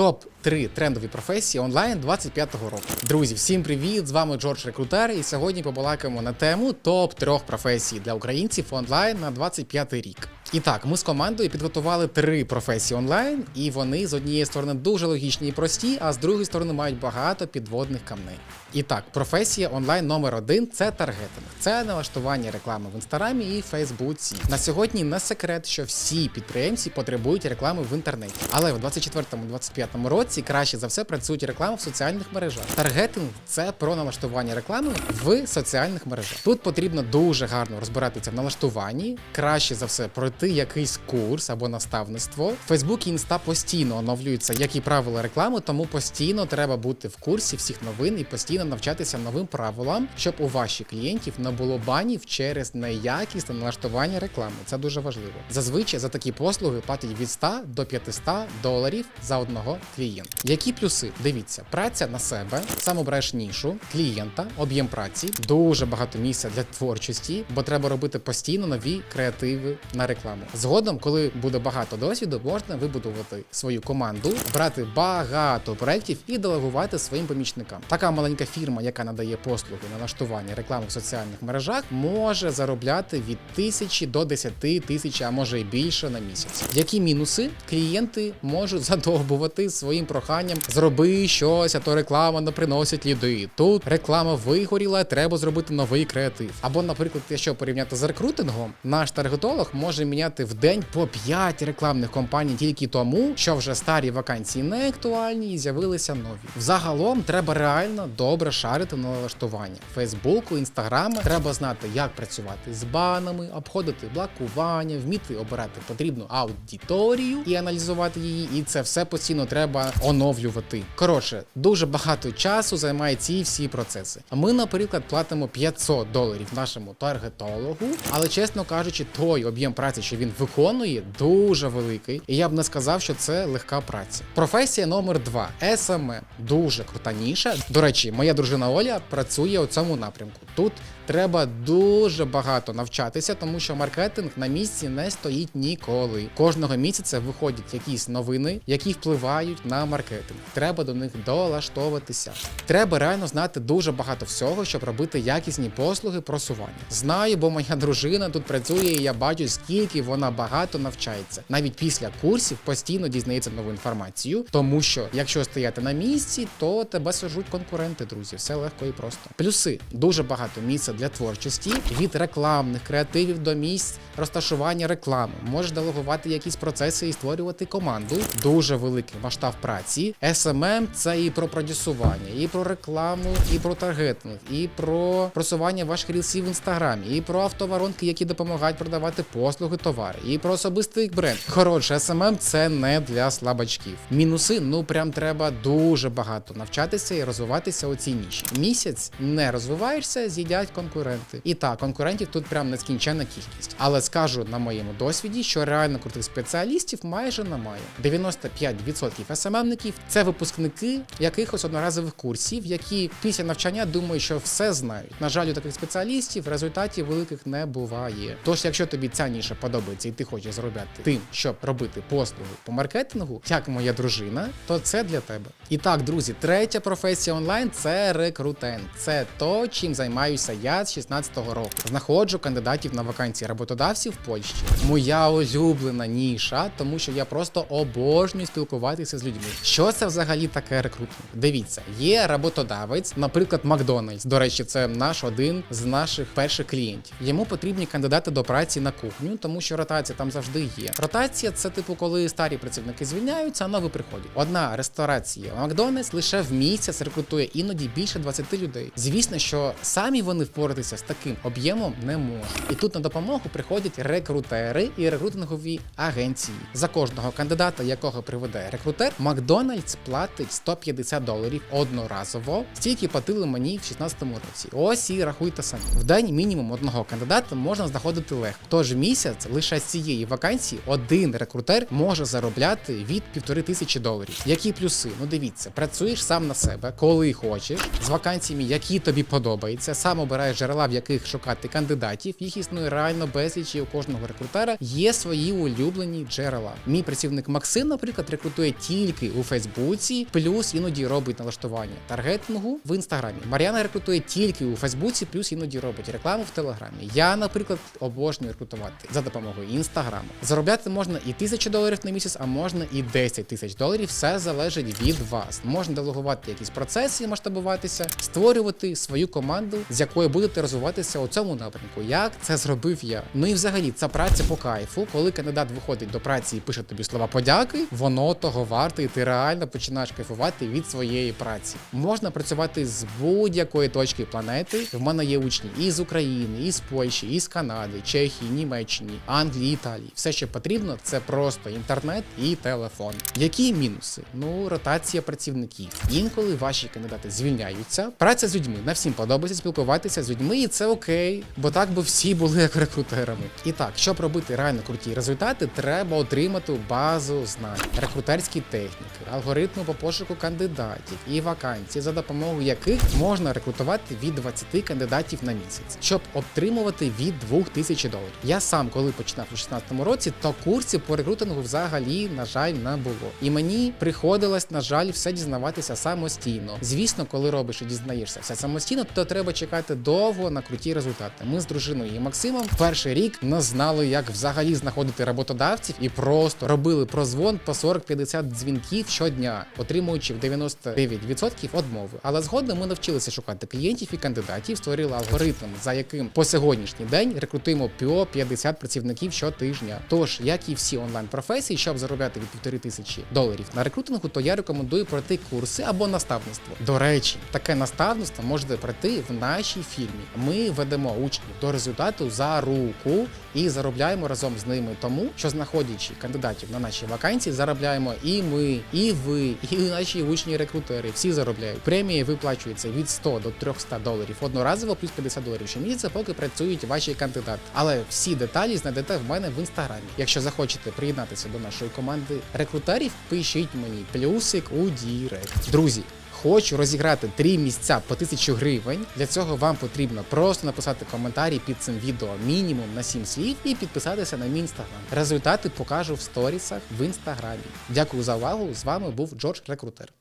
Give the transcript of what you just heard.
Топ 3 трендові професії онлайн 25-го року. Друзі, всім привіт! З вами Джордж Рекрутер, і сьогодні побалакаємо на тему топ 3 професій для українців онлайн на 25-й рік. І так, ми з командою підготували три професії онлайн, і вони з однієї сторони дуже логічні і прості, а з другої сторони мають багато підводних камней. І так, професія онлайн номер один це таргетинг. Це налаштування реклами в інстаграмі і Фейсбуці. На сьогодні не секрет, що всі підприємці потребують реклами в інтернеті. Але в 24-25 році краще за все працюють реклами в соціальних мережах. Таргетинг це про налаштування реклами в соціальних мережах. Тут потрібно дуже гарно розбиратися в налаштуванні, краще за все пройти якийсь курс або наставництво. Фейсбук і інста постійно оновлюються, як і правила реклами, тому постійно треба бути в курсі всіх новин і постійно навчатися новим правилам, щоб у ваших клієнтів не було банів через неякісне налаштування реклами. Це дуже важливо. Зазвичай за такі послуги платять від 100 до 500 доларів за одного клієнта. Які плюси? Дивіться, праця на себе, сам обираєш нішу, клієнта, об'єм праці, дуже багато місця для творчості, бо треба робити постійно нові креативи на рекламу. Згодом, коли буде багато досвіду, можна вибудувати свою команду, брати багато проєктів і делегувати своїм помічникам. Така маленька фірма, яка надає послуги на налаштування реклами в соціальних мережах, може заробляти від тисячі до 10 тисяч, а може і більше на місяць. Які мінуси? Клієнти можуть задовбувати своїм проханням зроби щось, а то реклама не приносить ліди. Тут реклама вигоріла, треба зробити новий креатив. Або, наприклад, якщо порівняти з рекрутингом, наш таргетолог може міняти в день по 5 рекламних компаній тільки тому, що вже старі вакансії не актуальні і з'явилися нові. Взагалом треба реально добре шарити на налаштування Фейсбуку, Інстаграма. Треба знати, як працювати з банами, обходити блокування, вміти обирати потрібну аудиторію і аналізувати її. І це все постійно треба оновлювати. Коротше, дуже багато часу займає ці всі процеси. А ми, наприклад, платимо 500 доларів нашому таргетологу, але чесно кажучи, той об'єм праці, що він виконує, дуже великий. І я б не сказав, що це легка праця. Професія номер 2 SMM. дуже крута ніша. До речі, моя дружина Оля працює у цьому напрямку. Тут треба дуже багато навчатися, тому що маркетинг на місці не стоїть ніколи. Кожного місяця виходять якісь новини, які впливають на маркетинг. Треба до них долаштовуватися. Треба реально знати дуже багато всього, щоб робити якісні послуги просування. Знаю, бо моя дружина тут працює, і я бачу, скільки вона багато навчається. Навіть після курсів постійно дізнається нову інформацію, тому що якщо стояти на місці, то тебе сажуть конкуренти, друзі. Все легко і просто. Плюси дуже багато місця для творчості від рекламних креативів до місць розташування реклами. Можеш делегувати якісь процеси і створювати команду. Дуже великий масштаб праці. SMM – це і про продюсування, і про рекламу, і про таргетинг, і про просування ваших рілсів в інстаграмі, і про автоворонки, які допомагають продавати послуги, товари, і про особистий бренд. Коротше, SMM – це не для слабачків. Мінуси, ну прям треба дуже багато навчатися і розвиватися у цій ніші. Місяць не розвиваєшся, з'їдять конкуренти. І так, конкурентів тут прям нескінченна кількість. Але скажу на моєму досвіді, що реально крутих спеціалістів майже немає. 95% СММників це випускники якихось одноразових курсів, які після навчання думають, що все знають. На жаль, у таких спеціалістів результатів великих не буває. Тож, якщо тобі ця ніша подобається і ти хочеш заробляти тим, щоб робити послуги по маркетингу, як моя дружина, то це для тебе. І так, друзі, третя професія онлайн це рекрутинг. Це то, чим займаюся я з 16-го року. Знаходжу кандидатів на вакансії роботодавців в Польщі. Моя улюблена ніша, тому що я просто обожнюю спілкуватися з людьми. Що це взагалі таке рекрутинг? Дивіться, є роботодавець, наприклад, Макдональдс. До речі, це наш один з наших перших клієнтів. Йому потрібні кандидати до праці на кухню, тому що ротація там завжди є. Ротація це типу, коли старі працівники звільняються, а нові приходять. Одна ресторація Макдональдс лише в місяць рекрутує іноді більше 20 людей. Звісно, що самі вони впоратися з таким об'ємом не можуть. І тут на допомогу приходять рекрутери і рекрутингові агенції. За кожного кандидата, якого приведе рекрутер, Макдональдс платить 150 доларів одноразово. Стільки платили мені в 16-му році. Ось і рахуйте самі. В день мінімум одного кандидата можна знаходити легко. Тож місяць лише з цієї вакансії один рекрутер може заробляти від півтори тисячі доларів. Які плюси? Ну дивіться, працюєш сам на себе, коли хочеш, з вакансіями, які тобі подобаються, сам обираєш джерела, в яких шукати кандидатів. Їх існує реально безліч і у кожного рекрутера є свої улюблені джерела. Мій працівник Максим, наприклад, рекрутує тільки у Фейсбуці, плюс іноді робить налаштування таргетингу в інстаграмі. Мар'яна рекрутує тільки у Фейсбуці, плюс іноді робить рекламу в Телеграмі. Я, наприклад, обожнюю рекрутувати за допомогою інстаграму. Заробляти можна і тисячу доларів на місяць, а можна і 10 тисяч доларів. Все залежить від вас. Можна делегувати якісь процеси, масштабуватися, створювати свою команду, з якою будете розвиватися у цьому напрямку. Як це зробив я? Ну і взагалі, ця праця по кайфу, коли кандидат виходить до праці і пише тобі слова подяки, воно того варте, і ти реально починаєш кайфувати від своєї праці. Можна працювати з будь-якої точки планети. В мене є учні і з України, і з Польщі, і з Канади, Чехії, Німеччини, Англії, Італії. Все, що потрібно, це просто інтернет і телефон. Які мінуси? Ну, ротація працівників. Інколи ваші кандидати звільняються. Праця з людьми. На всім подобається спілкуватися з людьми, і це окей, бо так би всі були як рекрутерами. І так, щоб робити реально круті результати, треба отримати базу знань, рекрутерські техніки, алгоритми по пошуку кандидатів і вакансій, за допомогою яких можна рекрутувати від 20 кандидатів на місяць, щоб отримувати від 2000 доларів. Я сам, коли починав у 2016 році, то курсів по рекрутингу взагалі, на жаль, не було. І мені приходилось, на жаль, все дізнаватися самостійно. Звісно, коли робиш і дізнаєшся все самостійно, то треба чекати довго на круті результати. Ми з дружиною і Максимом перший рік не знали, як взагалі знаходити роботодавців, і просто робили прозвон по 40-50 дзвінків щодня, отримуючи в 99% одмови. Але згодом ми навчилися шукати клієнтів і кандидатів, створили алгоритм, за яким по сьогоднішній день рекрутуємо по 50 працівників щотижня. Тож, як і всі онлайн професії, щоб заробляти від півтори тисячі доларів на рекрутингу, то я рекомендую пройти курси або наставництво. До речі, таке наставництво можете пройти в нашій фірмі. Ми ведемо учнів до результату за руку і заробляємо разом з ними, тому що знаходячи кандидатів на наші вакансії, заробляємо і ми, і ви, і наші учні рекрутери. Всі заробляють. Премії виплачуються від 100 до 300 доларів одноразово, плюс 50 доларів щомісяця, поки працюють ваші кандидати. Але всі деталі знайдете в мене в інстаграмі. Якщо захочете приєднатися до нашої команди рекрутерів, пишіть мені плюсик у дірект. Друзі. Хочу розіграти три місця по 1000 гривень. Для цього вам потрібно просто написати коментарі під цим відео мінімум на 7 слів і підписатися на мій інстаграм. Результати покажу в сторісах в інстаграмі. Дякую за увагу. З вами був Джордж Рекрутер.